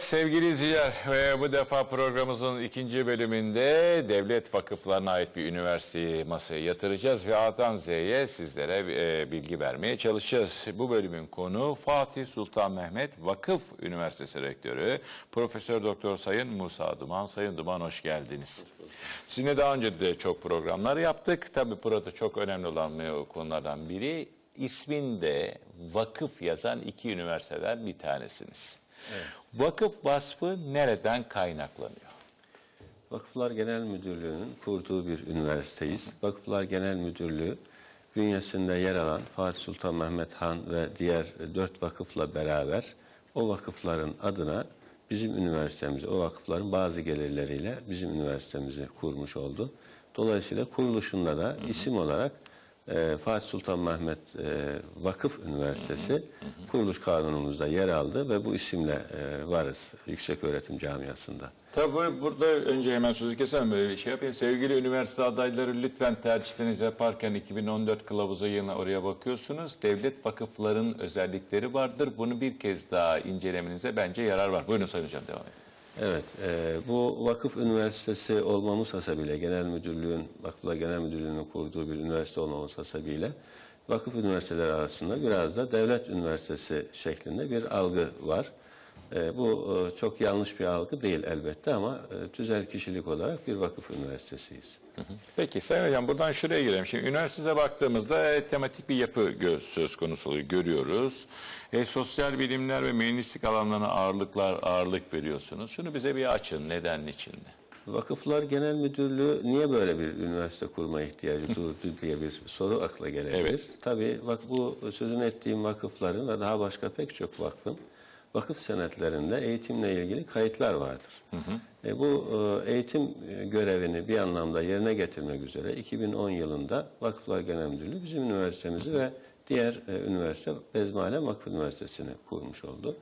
sevgili izleyiciler ve bu defa programımızın ikinci bölümünde devlet vakıflarına ait bir üniversiteyi masaya yatıracağız ve A'dan Z'ye sizlere e, bilgi vermeye çalışacağız. Bu bölümün konu Fatih Sultan Mehmet Vakıf Üniversitesi Rektörü Profesör Doktor Sayın Musa Duman. Sayın Duman hoş geldiniz. Sizinle daha önce de çok programlar yaptık. Tabii burada çok önemli olan konulardan biri isminde vakıf yazan iki üniversiteden bir tanesiniz. Vakıf vasfı nereden kaynaklanıyor? Vakıflar Genel Müdürlüğü'nün kurduğu bir üniversiteyiz. Vakıflar Genel Müdürlüğü bünyesinde yer alan Fatih Sultan Mehmet Han ve diğer dört vakıfla beraber o vakıfların adına bizim üniversitemizi, o vakıfların bazı gelirleriyle bizim üniversitemizi kurmuş oldu. Dolayısıyla kuruluşunda da isim olarak e, Fatih Sultan Mehmet e, Vakıf Üniversitesi kuruluş kanunumuzda yer aldı ve bu isimle e, varız yüksek öğretim camiasında. Tabii burada önce hemen sözü kesemem böyle bir şey yapayım. Sevgili üniversite adayları lütfen tercihlerinizi yaparken 2014 kılavuzu yılına oraya bakıyorsunuz. Devlet vakıfların özellikleri vardır. Bunu bir kez daha incelemenize bence yarar var. Buyurun Sayın Hocam devam edin. Evet, e, bu vakıf üniversitesi olmamız hasebiyle, genel müdürlüğün, vakıflar genel müdürlüğünün kurduğu bir üniversite olmamız hasebiyle, vakıf üniversiteleri arasında biraz da devlet üniversitesi şeklinde bir algı var. E, bu e, çok yanlış bir algı değil elbette ama e, tüzel kişilik olarak bir vakıf üniversitesiyiz. Peki Sayın Hocam buradan şuraya girelim. Şimdi üniversiteye baktığımızda e, tematik bir yapı gö- söz konusu oluyor, görüyoruz. E, sosyal bilimler ve mühendislik alanlarına ağırlıklar ağırlık veriyorsunuz. Şunu bize bir açın. Neden, niçin? Vakıflar Genel Müdürlüğü niye böyle bir üniversite kurma ihtiyacı duydu diye bir soru akla gelebilir. Evet. Tabii bak bu sözünü ettiğim vakıfların ve daha başka pek çok vakfın vakıf senetlerinde eğitimle ilgili kayıtlar vardır. E, bu e, eğitim e, görevini bir anlamda yerine getirmek üzere 2010 yılında Vakıflar Genel Müdürlüğü bizim üniversitemizi ve diğer e, üniversite Bezmialem Vakıf Üniversitesi'ni kurmuş oldu.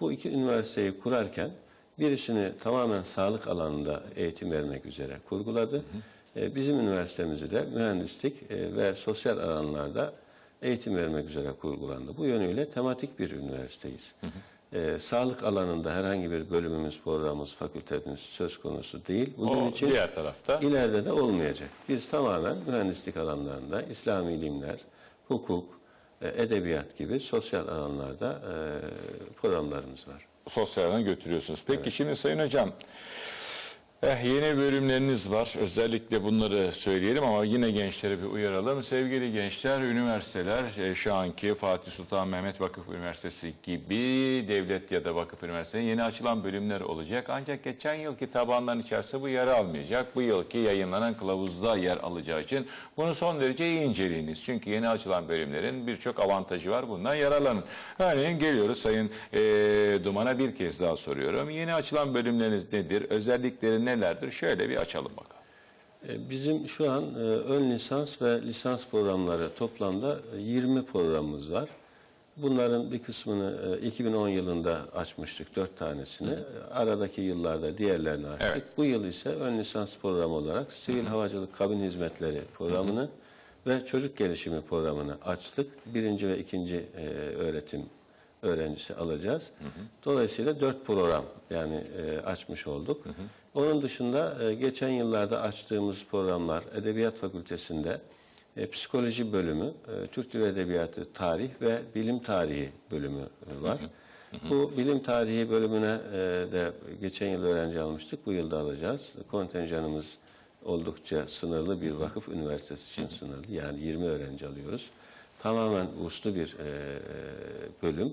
Bu iki üniversiteyi kurarken birisini tamamen sağlık alanında eğitim vermek üzere kurguladı. E, Bizim üniversitemizi de mühendislik e, ve sosyal alanlarda eğitim vermek üzere kurgulandı. Bu yönüyle tematik bir üniversiteyiz. E, sağlık alanında herhangi bir bölümümüz, programımız, fakültemiz söz konusu değil. Bunun O için diğer tarafta. ileride de olmayacak. Biz tamamen mühendislik alanlarında İslami ilimler, hukuk, e, edebiyat gibi sosyal alanlarda e, programlarımız var. sosyal alana götürüyorsunuz. Peki şimdi Sayın Hocam, eh, yeni bölümleriniz var. Özellikle bunları söyleyelim ama yine gençlere bir uyaralım. Sevgili gençler, üniversiteler eh, şu anki Fatih Sultan Mehmet Vakıf Üniversitesi gibi devlet ya da vakıf üniversitelerinin yeni açılan bölümler olacak. Ancak geçen yılki tabanların içerisinde bu yer almayacak. Bu yılki yayınlanan kılavuzda yer alacağı için bunu son derece iyi inceleyiniz. Çünkü yeni açılan bölümlerin birçok avantajı var. Bundan yararlanın. Örneğin geliyoruz Sayın eh, Duman'a bir kez daha soruyorum. Yeni açılan bölümleriniz nedir? Özellikleri nelerdir? Şöyle bir açalım bakalım. E, Bizim şu an e, ön lisans ve lisans programları toplamda e, 20 programımız var. Bunların bir kısmını e, 2010 yılında açmıştık, 4 tanesini. E, Aradaki yıllarda diğerlerini açtık. Evet. Bu yıl ise ön lisans programı olarak Sivil Havacılık Kabin Hizmetleri programını ve Çocuk Gelişimi programını açtık. Birinci ve ikinci e, öğretim öğrencisi alacağız. Dolayısıyla dört program yani e, açmış olduk. Onun dışında e, geçen yıllarda açtığımız programlar Edebiyat Fakültesi'nde e, psikoloji bölümü, e, Türk Dili Edebiyatı, Tarih ve Bilim Tarihi bölümü var. Bu bilim tarihi bölümüne de geçen yıl öğrenci almıştık, bu yılda alacağız. Kontenjanımız oldukça sınırlı bir vakıf üniversitesi için sınırlı. Yani 20 öğrenci alıyoruz. Tamamen burslu bir bölüm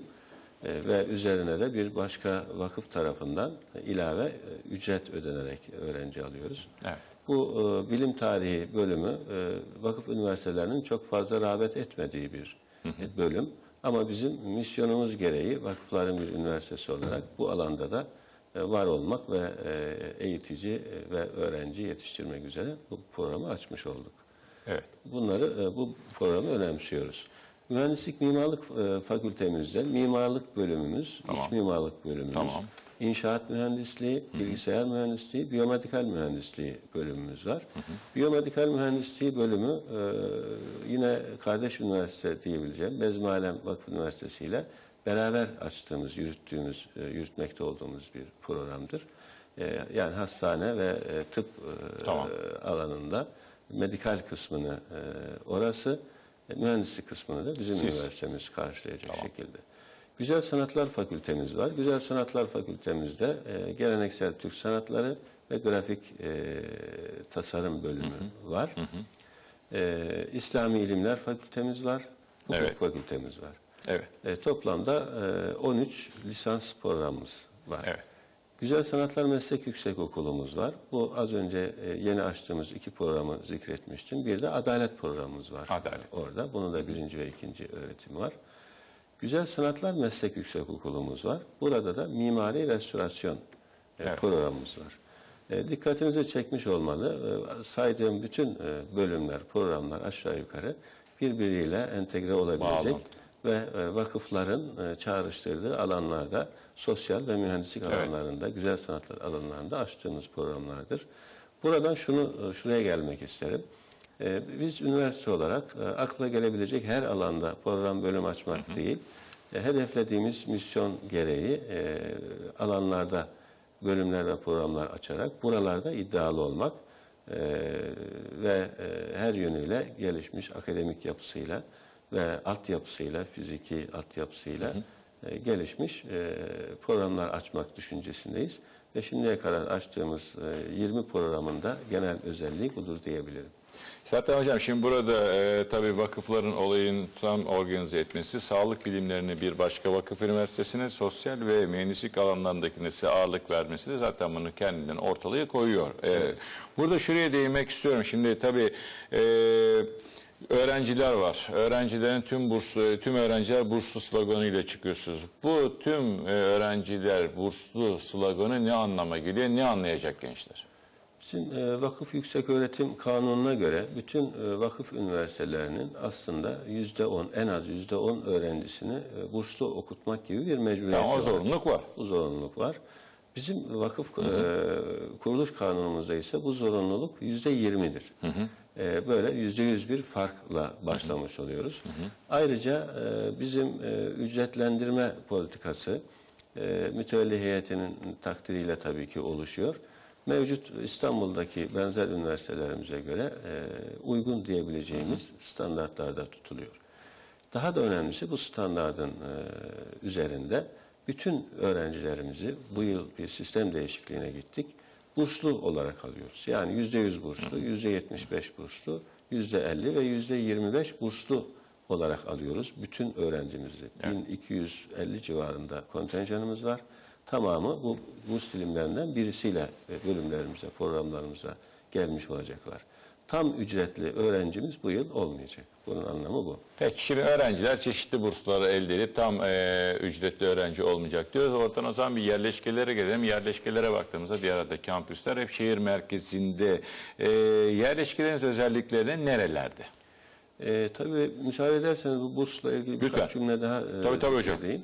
ve üzerine de bir başka vakıf tarafından ilave e, ücret ödenerek öğrenci alıyoruz. Evet. Bu e, bilim tarihi bölümü e, vakıf üniversitelerinin çok fazla rağbet etmediği bir e, bölüm. Ama bizim misyonumuz gereği vakıfların bir üniversitesi olarak bu alanda da e, var olmak ve e, eğitici e, ve öğrenci yetiştirmek üzere bu programı açmış olduk. Evet. Bunları e, bu programı önemsiyoruz. Mühendislik Mimarlık e, Fakültemizde mimarlık bölümümüz, Tamam. iç mimarlık bölümümüz, Tamam. inşaat mühendisliği, bilgisayar mühendisliği, biyomedikal mühendisliği bölümümüz var. Biyomedikal mühendisliği bölümü e, yine kardeş üniversite diyebileceğim Bezmialem Vakıf Üniversitesi ile beraber açtığımız, yürüttüğümüz, e, yürütmekte olduğumuz bir programdır. E, yani hastane ve e, tıp e, Tamam. alanında medikal kısmını e, orası, mühendislik kısmını da bizim Siz. üniversitemiz karşılayacak şekilde. Güzel Sanatlar Fakültemiz var. Güzel Sanatlar Fakültemizde e, geleneksel Türk sanatları ve grafik e, tasarım bölümü var. E, İslami İlimler Fakültemiz var. Hukuk Evet. Fakültemiz var. Evet. E, toplamda e, 13 lisans programımız var. Evet. Güzel Sanatlar Meslek Yüksekokulumuz var. Bu az önce e, yeni açtığımız iki programı zikretmiştim. Bir de Adalet programımız var. Adalet. Orada. Bunun da birinci ve ikinci öğretimi var. Güzel Sanatlar Meslek Yüksekokulumuz var. Burada da mimari restorasyon e, Evet. programımız var. E, dikkatinizi çekmiş olmalı. E, saydığım bütün e, bölümler, programlar aşağı yukarı birbiriyle entegre olabilecek Bağlantı. ve e, vakıfların e, çağrıştırdığı alanlarda sosyal ve mühendislik Evet. alanlarında, güzel sanatlar alanlarında açtığımız programlardır. Buradan şunu e, şuraya gelmek isterim. E, Biz üniversite olarak e, akla gelebilecek her alanda program bölüm açmak değil, e, hedeflediğimiz misyon gereği alanlarda bölümler ve programlar açarak buralarda iddialı olmak ve her yönüyle gelişmiş akademik yapısıyla ve altyapısıyla, fiziki altyapısıyla e, gelişmiş e, programlar açmak düşüncesindeyiz. Ve şimdiye kadar açtığımız e, 20 programında genel özelliği budur diyebilirim. Zaten hocam şimdi burada e, tabii vakıfların olayın tam organize etmesi, sağlık bilimlerini bir başka vakıf üniversitesine, sosyal ve mühendislik alanlarındakine ise ağırlık vermesi de zaten bunu kendinden ortalığa koyuyor. E, Burada şuraya değinmek istiyorum. Şimdi tabii e, öğrenciler var. Öğrencilerin tüm burslu, tüm öğrenciler burslu sloganıyla çıkıyorsunuz. Bu tüm e, öğrenciler burslu sloganı ne anlama geliyor, ne anlayacak gençler? Bizim e, vakıf yükseköğretim kanununa göre bütün e, vakıf üniversitelerinin aslında yüzde on, en az yüzde on öğrencisini e, burslu okutmak gibi bir mecburiyeti Yani o var. zorunluluk var. Bu zorunluluk var. Bizim vakıf e, kuruluş kanunumuzda ise bu zorunluluk yüzde yirmidir. E, böyle yüzde yüz bir farkla başlamış oluyoruz. Ayrıca e, bizim e, ücretlendirme politikası e, mütevelli heyetinin takdiriyle tabii ki oluşuyor. Mevcut İstanbul'daki benzer üniversitelerimize göre e, uygun diyebileceğimiz standartlarda tutuluyor. Daha da önemlisi bu standardın e, üzerinde bütün öğrencilerimizi bu yıl bir sistem değişikliğine gittik. Burslu olarak alıyoruz. Yani yüzde yüz burslu, yüzde yetmiş beş burslu, yüzde elli ve yüzde yirmi beş burslu olarak alıyoruz bütün öğrencimizi. 1250 civarında kontenjanımız var. Tamamı bu burs dilimlerinden birisiyle e, bölümlerimize, programlarımıza gelmiş olacaklar. Tam ücretli öğrencimiz bu yıl olmayacak. Bunun anlamı bu. Peki şimdi öğrenciler çeşitli bursları elde edip tam e, ücretli öğrenci olmayacak diyoruz. Oradan o zaman bir yerleşkelere gelelim. Yerleşkelere baktığımızda bir arada kampüsler hep şehir merkezinde. E, yerleşkelerin özellikleri nerelerde? E, tabii müsaade ederseniz bu bursla ilgili birkaç Lütfen. cümle daha e, Tabii, tabii hocam. söyleyeyim.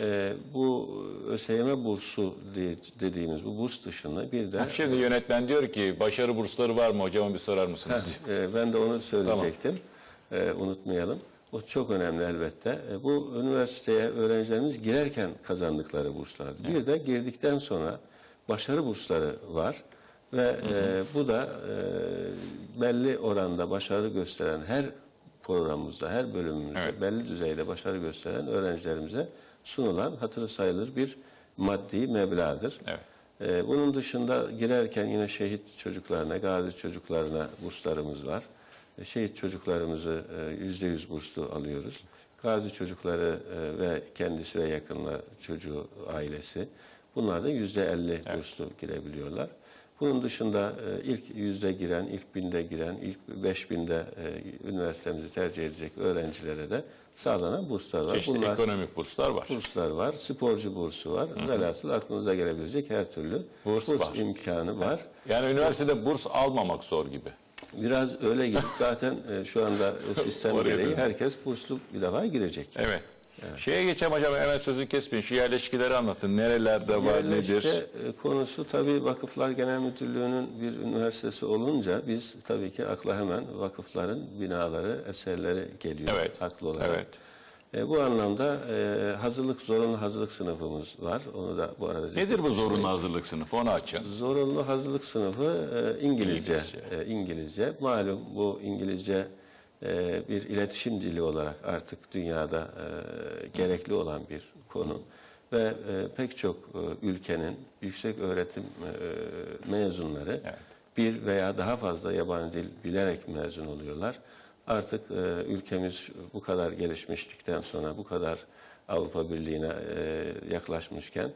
E, bu ÖSYM bursu diye- dediğimiz bu burs dışında bir de Şimdi yönetmen diyor ki başarı bursları var mı hocama bir sorar mısınız? diyor. e, ben de onu söyleyecektim. E, unutmayalım. O çok önemli elbette. E, bu üniversiteye öğrencilerimiz girerken kazandıkları burslar. Bir de girdikten sonra başarı bursları var. Ve e, bu da e, belli oranda başarı gösteren her programımızda, her bölümümüzde Evet. belli düzeyde başarı gösteren öğrencilerimize sunulan hatırı sayılır bir maddi meblağdır. Evet. Ee, bunun dışında girerken yine şehit çocuklarına, gazi çocuklarına burslarımız var. E, Şehit çocuklarımızı e, yüzde yüz burslu alıyoruz. Gazi çocukları e, ve kendisi ve yakınla çocuğu, ailesi bunlar da yüzde elli burslu girebiliyorlar. Bunun dışında ilk yüzde giren, ilk binde giren, ilk beş binde üniversitemizi tercih edecek öğrencilere de sağlanan burslar var. Çeşitli ekonomik burslar var. Burslar var, sporcu bursu var. Velhasıl aklınıza gelebilecek her türlü Burs burs, var. imkanı var. Yani üniversitede burs almamak zor gibi. Biraz öyle gibi. Zaten e, şu anda sistem Oraya gereği dönüyor. herkes burslu bir defa girecek. Evet. Şeye geçelim hocam hemen sözünü kesmeyin. Şu yerleşkileri anlatın. Nerelerde var, Yerleşke nedir? e, konusu tabii Vakıflar Genel Müdürlüğü'nün bir üniversitesi olunca biz tabii ki akla hemen vakıfların binaları, eserleri geliyor Evet, haklı olarak. evet. E, bu anlamda e, hazırlık zorunlu hazırlık sınıfımız var. Onu da bu arada Nedir bu zorunlu hazırlık sınıfı? Onu açın. Zorunlu hazırlık sınıfı e, İngilizce. İngilizce. E, İngilizce. Malum bu İngilizce e, bir iletişim dili olarak artık dünyada e, gerekli olan bir konu. Ve e, pek çok e, ülkenin yüksek öğretim e, mezunları Evet. bir veya daha fazla yabancı dil bilerek mezun oluyorlar. Artık e, ülkemiz bu kadar gelişmişlikten sonra bu kadar Avrupa Birliği'ne e, yaklaşmışken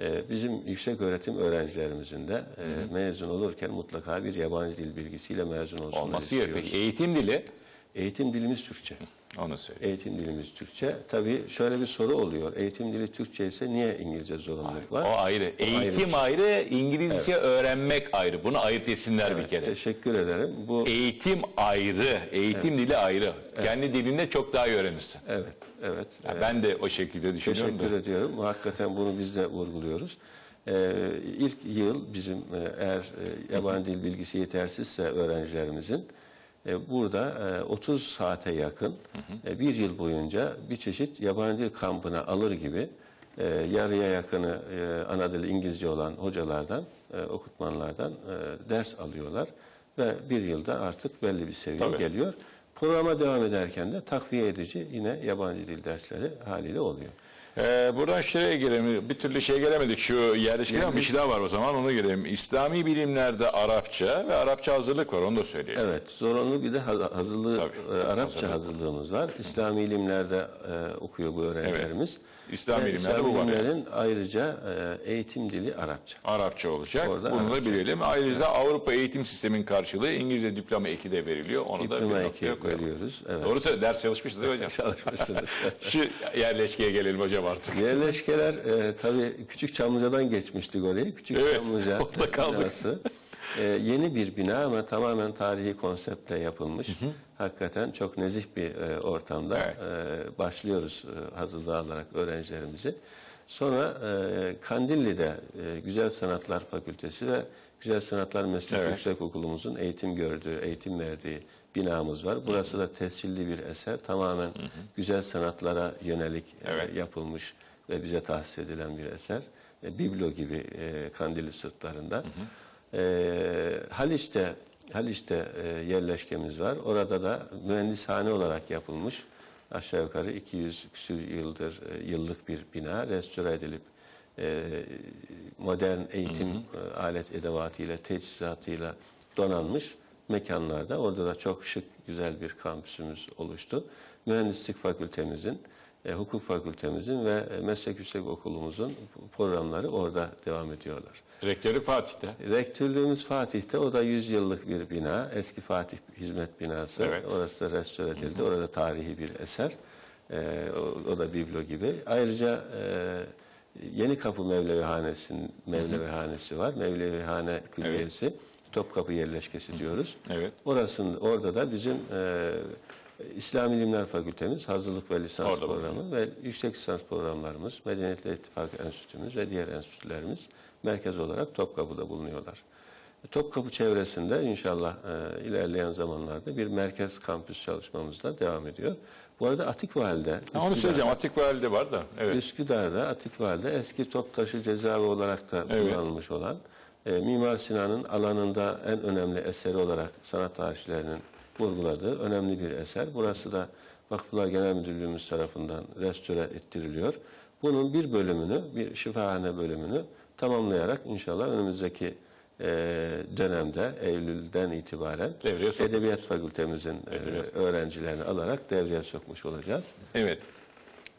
e, bizim yüksek öğretim öğrencilerimizin de e, mezun olurken mutlaka bir yabancı dil bilgisiyle mezun olsunlar Olması gerekiyor. Peki eğitim dili? Eğitim dilimiz Türkçe. Onu söyleyeyim. Eğitim dilimiz Türkçe. Tabii şöyle bir soru oluyor. Eğitim dili Türkçe ise niye İngilizce zorunluluk var? O ayrı. Eğitim ayrı, İngilizce öğrenmek ayrı. Bunu ayırt etsinler bir kere. Teşekkür ederim. Bu Eğitim ayrı, eğitim dili ayrı. Kendi dilinde çok daha iyi öğrenirsin. evet, evet. Ya Ben de o şekilde düşünüyorum. Teşekkür da. ediyorum. Hakikaten bunu biz de vurguluyoruz. Ee, ilk yıl bizim e, eğer e, yabancı dil bilgisi yetersizse öğrencilerimizin burada e, 30 saate yakın e, bir yıl boyunca bir çeşit yabancı dil kampına alır gibi e, yarıya yakını e, ana dili İngilizce olan hocalardan, e, okutmanlardan e, ders alıyorlar ve bir yılda artık belli bir seviye Tabii. geliyor. Programa devam ederken de takviye edici yine yabancı dil dersleri haliyle oluyor. Ee, buradan şeye gelemedik. Bir türlü şeye gelemedik. Şu yerleşke ama bir şey daha var o zaman onu girelim. İslami bilimlerde Arapça ve Arapça hazırlık var. Onu da söyleyelim. Evet, zorunlu bir de ha- hazırlığı, Tabii, e, Arapça hazırlığımız var. İslami ilimlerde e, okuyor bu öğrencilerimiz. İslam İslam bu var. yani. ayrıca e, eğitim dili Arapça. Arapça olacak. Orada Bunu da Arapça. bilelim. Ayrıca Avrupa eğitim sistemin karşılığı İngilizce diploma eki de veriliyor. Onu da Diploma bir eki noktaya koyalım. veriyoruz. Evet. Doğru söyle. Ders çalışmışız değil mi hocam? Çalışmışsınız. Şu yerleşkeye gelelim hocam artık. Yerleşkeler e, tabii Küçük Çamlıca'dan geçmiştik oraya. Küçük Evet, Çamlıca orada kaldık. Binası. E, yeni bir bina ama tamamen tarihi konseptle yapılmış. Hakikaten çok nezih bir e, ortamda Evet. e, başlıyoruz e, hazırlığı alarak öğrencilerimizi. Sonra e, Kandilli'de e, Güzel Sanatlar Fakültesi ve Güzel Sanatlar Meslek Evet. Yüksekokulumuzun eğitim gördüğü, eğitim verdiği binamız var. Burası da tescilli bir eser. Tamamen güzel sanatlara yönelik e, Evet. yapılmış ve bize tahsis edilen bir eser. E, biblo gibi e, Kandilli sırtlarında. E, Haliç'te Haliç'te e, yerleşkemiz var. Orada da mühendishane olarak yapılmış. Aşağı yukarı 200 küsur yıldır e, yıllık bir bina restore edilip e, modern eğitim e, alet edevatıyla, teçhizatıyla donanmış mekanlarda. Orada da çok şık, güzel bir kampüsümüz oluştu. Mühendislik fakültemizin, e, hukuk fakültemizin ve e, meslek yüksek okulumuzun programları orada devam ediyorlar. Rektörü Fatih'te. Rektörlüğümüz Fatih'te. O da 100 yıllık bir bina. Eski Fatih Hizmet Binası. Evet. Orası da restore edildi. Orada tarihi bir eser. Ee, o, o da biblo gibi. Ayrıca e, Yeni Kapı Mevlevihanesi'nin Mevlevihanesi var. Mevlevihane Külliyesi. Topkapı yerleşkesi diyoruz. Evet. Orasının orada da bizim e, İslam İlimler Fakültemiz hazırlık ve lisans Orada programı ve yüksek lisans programlarımız, Medeniyetler İttifakı Enstitümüz ve diğer enstitülerimiz merkez olarak Topkapı'da bulunuyorlar. Topkapı çevresinde inşallah e, ilerleyen zamanlarda bir merkez kampüs çalışmamız da devam ediyor. Bu arada Atikval'de, Ha, onu söyleyeceğim. Atik Valide var da. Evet. Üsküdar'da, Atikval'de eski Toptaşı cezaevi olarak da Evet. kullanılmış olan e, Mimar Sinan'ın alanında en önemli eseri olarak sanat tarihçilerinin vurguladığı önemli bir eser. Burası da Vakıflar Genel Müdürlüğümüz tarafından restore ettiriliyor. Bunun bir bölümünü, bir şifahane bölümünü tamamlayarak inşallah önümüzdeki e, dönemde, Eylül'den itibaren. Edebiyat Fakültemizin e, öğrencilerini alarak devreye sokmuş olacağız. Evet.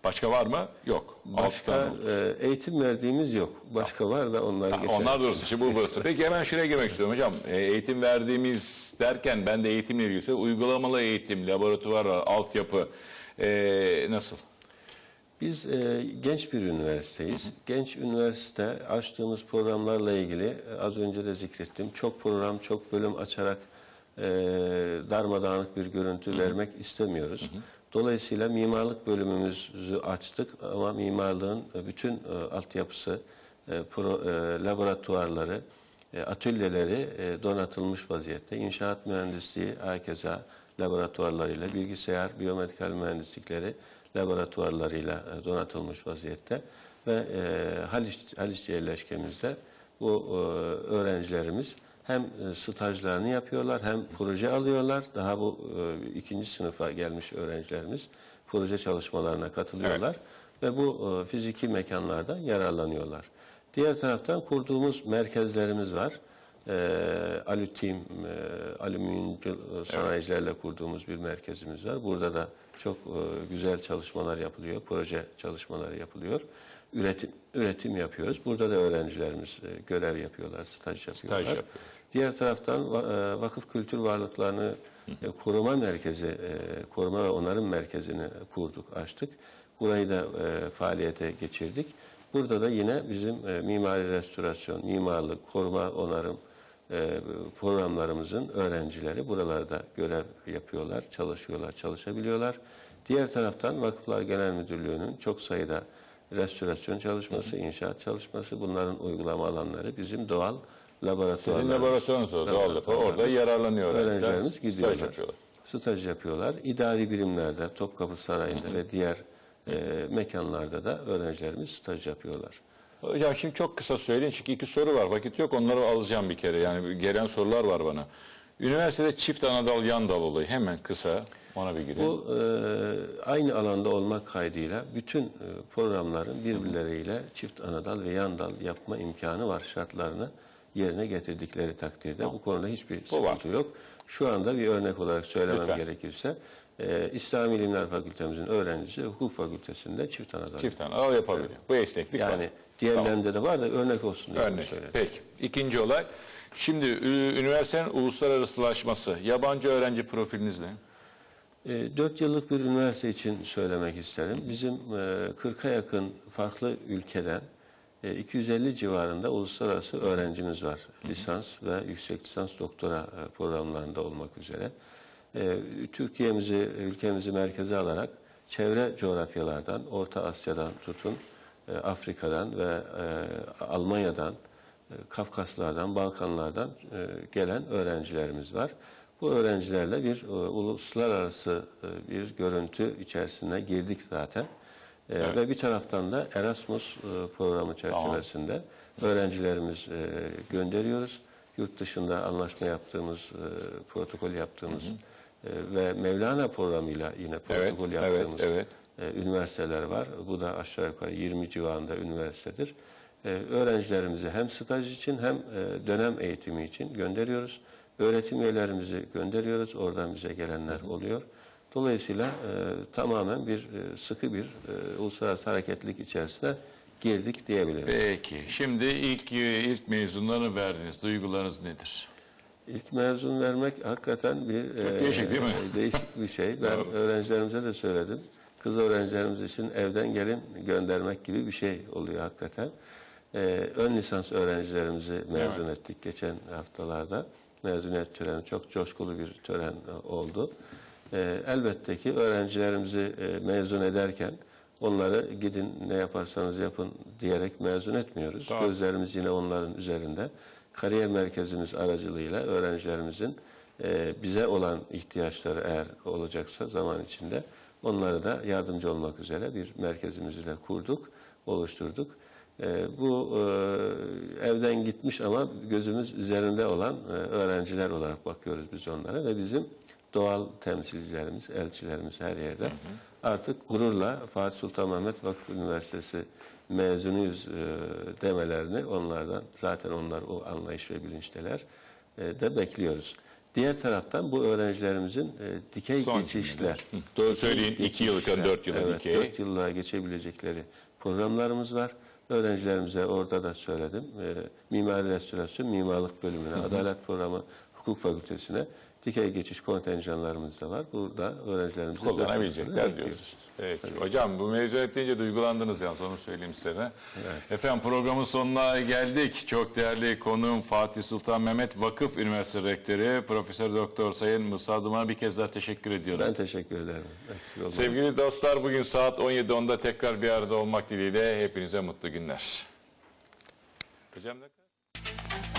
Başka var mı? Yok. Başka e, eğitim verdiğimiz yok. Başka var da onları Ha, geçelim. Onlar doğrusu. Şimdi bu burası. Peki hemen şuraya girmek istiyorum hocam. E, eğitim verdiğimiz derken ben de eğitimle ilgili uygulamalı eğitim, laboratuvar, altyapı e, nasıl? Biz e, genç bir üniversiteyiz. Genç üniversite açtığımız programlarla ilgili e, az önce de zikrettim. Çok program, çok bölüm açarak e, darmadağınık bir görüntü vermek istemiyoruz. Dolayısıyla mimarlık bölümümüzü açtık ama mimarlığın e, bütün e, altyapısı, e, pro, laboratuvarları, atölyeleri donatılmış vaziyette. İnşaat mühendisliği, herkese laboratuvarlarıyla, bilgisayar, biyomedikal mühendislikleri laboratuvarlarıyla donatılmış vaziyette ve Haliç, Haliç yerleşkemizde bu öğrencilerimiz hem e, stajlarını yapıyorlar hem proje alıyorlar. Daha bu e, ikinci sınıfa gelmiş öğrencilerimiz proje çalışmalarına katılıyorlar ve bu e, fiziki mekanlardan yararlanıyorlar. Diğer taraftan kurduğumuz merkezlerimiz var. E, Alütim, e, alüminyumcu e, sanayicilerle kurduğumuz bir merkezimiz var. Burada da çok e, güzel çalışmalar yapılıyor, proje çalışmaları yapılıyor. Üretim üretim yapıyoruz. Burada da öğrencilerimiz e, görev yapıyorlar, staj yapıyorlar. yapıyor. Diğer taraftan e, vakıf kültür varlıklarını e, koruma merkezi, e, koruma ve onarım merkezini kurduk, açtık. Burayı da faaliyete geçirdik. Burada da yine bizim mimari restorasyon, mimarlık, koruma, onarım programlarımızın öğrencileri buralarda görev yapıyorlar, çalışıyorlar, çalışabiliyorlar. Diğer taraftan Vakıflar Genel Müdürlüğü'nün çok sayıda restorasyon çalışması, inşaat çalışması, bunların uygulama alanları bizim doğal laboratuvarlarımız. Sizin laboratuvarınız o doğal yapı. Orada yararlanıyor öğrenciler. Öğrencilerimiz Staj gidiyorlar. yapıyorlar. Staj yapıyorlar. İdari birimlerde, Topkapı Sarayı'nda ve diğer e, mekanlarda da öğrencilerimiz staj yapıyorlar. Hocam şimdi çok kısa söyleyin çünkü iki soru var. Vakit yok onları alacağım bir kere. Yani gelen sorular var bana. Üniversitede çift anadal yan dal olayı hemen kısa ona bir girelim. Bu e, aynı alanda olmak kaydıyla bütün e, programların birbirleriyle çift anadal ve yan dal yapma imkanı var şartlarını yerine getirdikleri takdirde. Bu konuda hiçbir sıkıntı yok. Şu anda bir örnek olarak söylemem Lütfen. gerekirse e, İslam İlimler Fakültemizin öğrencisi hukuk fakültesinde çift anadal. Çift anadal yapabiliyor. Bu esneklik var. Yani diğerlerinde de var da örnek olsun diye Örnek. söyledim. Peki. İkinci olay. Şimdi üniversitenin uluslararasılaşması. Yabancı öğrenci profiliniz ne? E, Dört yıllık bir üniversite için söylemek isterim. Bizim e, 40'a yakın farklı ülkeden 250 civarında uluslararası öğrencimiz var. Lisans ve yüksek lisans doktora e, programlarında olmak üzere. E, Türkiye'mizi, ülkemizi merkeze alarak çevre coğrafyalardan, Orta Asya'dan tutun, e, Afrika'dan ve e, Almanya'dan, e, Kafkaslardan, Balkanlardan e, gelen öğrencilerimiz var. Bu öğrencilerle bir e, uluslararası e, bir görüntü içerisine girdik zaten. E, Ve bir taraftan da Erasmus e, programı çerçevesinde öğrencilerimiz e, gönderiyoruz. Yurt dışında anlaşma yaptığımız, e, protokol yaptığımız e, ve Mevlana programıyla yine protokol evet, yaptığımız evet. e, üniversiteler var. Bu da aşağı yukarı 20 civarında üniversitedir. E, öğrencilerimizi hem staj için hem e, dönem eğitimi için gönderiyoruz. Öğretim üyelerimizi gönderiyoruz. Oradan bize gelenler oluyor. Dolayısıyla e, tamamen bir e, sıkı bir e, uluslararası hareketlilik içerisine girdik diyebilirim. Peki. Şimdi ilk ilk mezunlarını verdiniz. Duygularınız nedir? İlk mezun vermek hakikaten bir e, değişik değil mi? değişik bir şey. Ben öğrencilerimize de söyledim. Kız öğrencilerimiz için evden gelin göndermek gibi bir şey oluyor hakikaten. E, ön lisans öğrencilerimizi mezun ettik geçen haftalarda. Mezuniyet töreni çok coşkulu bir tören e, oldu. E, elbette ki öğrencilerimizi e, mezun ederken onları gidin ne yaparsanız yapın diyerek mezun etmiyoruz. Tamam. Gözlerimiz yine onların üzerinde. Kariyer merkezimiz aracılığıyla öğrencilerimizin e, bize olan ihtiyaçları eğer olacaksa zaman içinde onlara da yardımcı olmak üzere bir merkezimizi de kurduk, oluşturduk. E, bu e, evden gitmiş ama gözümüz üzerinde olan e, öğrenciler olarak bakıyoruz biz onlara ve bizim doğal temsilcilerimiz, elçilerimiz her yerde artık gururla Fatih Sultan Mehmet Vakıf Üniversitesi mezunuyuz e, demelerini onlardan zaten onlar o anlayış ve bilinçteler e, de bekliyoruz. Diğer taraftan bu öğrencilerimizin e, dikey Son geçişler. Hı, doğru söyleyin. dikey İki yıllıkken geçişler, dört yıla evet, dikey. Dört yıllığa geçebilecekleri programlarımız var. Öğrencilerimize orada da söyledim. E, mimari restorasyon, mimarlık bölümüne, adalet programı, hukuk fakültesine dikey geçiş kontenjanlarımız da var. Burada öğrencilerimize kullanabilecekler diyorsunuz. Peki. Hocam bu mevzuat deyince duygulandınız yalnız onu söyleyeyim size. de. Efendim programın sonuna geldik. Çok değerli konuğum Fatih Sultan Mehmet Vakıf Üniversitesi Rektörü Profesör Doktor Sayın Musa Duman'a bir kez daha teşekkür ediyorum. Ben teşekkür ederim. Sevgili dostlar bugün saat 17.10'da tekrar bir arada olmak dileğiyle hepinize mutlu günler. Hocam ne kadar?